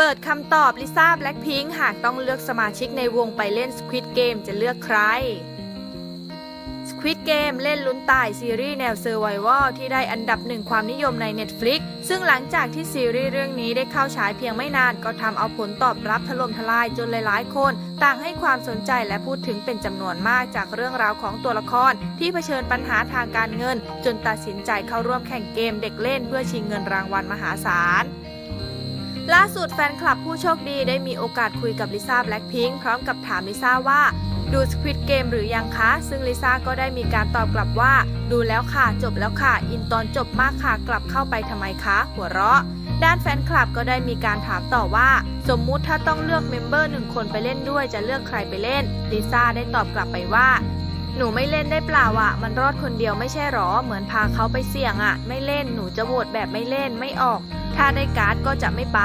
เปิดคำตอบลิซ่าแบล็คพิงหากต้องเลือกสมาชิกในวงไปเล่น Squid Game จะเลือกใคร Squid Game เล่นลุ้นตายซีรีส์แนว Survival ที่ได้อันดับหนึ่งความนิยมใน Netflix ซึ่งหลังจากที่ซีรีส์เรื่องนี้ได้เข้าฉายเพียงไม่นาน ก็ทำเอาผลตอบรับถล่มทลายจนหลายๆ คน ต่างให้ความสนใจและพูดถึงเป็นจำนวนมากจากเรื่องราวของตัวละคร ที่เผชิญปัญหาทางการเงิน จนตัดสินใจเข้าร่วมแข่งเกมเด็กเล่นเพื่อชิงเงินรางวัลมหาศาล สุดแฟนคลับผู้โชคดีได้มีโอกาสคุยกับลิซ่าแบล็คพิงค์พร้อมกับถามลิซ่าว่า ดู Squid Game หรือยังคะ ซึ่งลิซ่าก็ได้มีการตอบกลับว่า ดูแล้วค่ะ จบแล้วค่ะ อินตอนจบมากค่ะ กลับเข้าไปทำไมคะ หัวเราะ ด้านแฟนคลับก็ได้มีการถามต่อว่า สมมุติถ้าต้องเลือกเมมเบอร์หนึ่งคนไปเล่นด้วยจะเลือกใครไปเล่นลิซ่าได้ตอบกลับไปว่าหนูไม่เล่นได้เปล่าอะมันรอดคนเดียวไม่ใช่หรอ เหมือนพาเขาไปเสี่ยงอะไม่เล่นหนูจะโหวตแบบไม่เล่นไม่ออก ถ้าได้การ์ดก็จะไม่ไป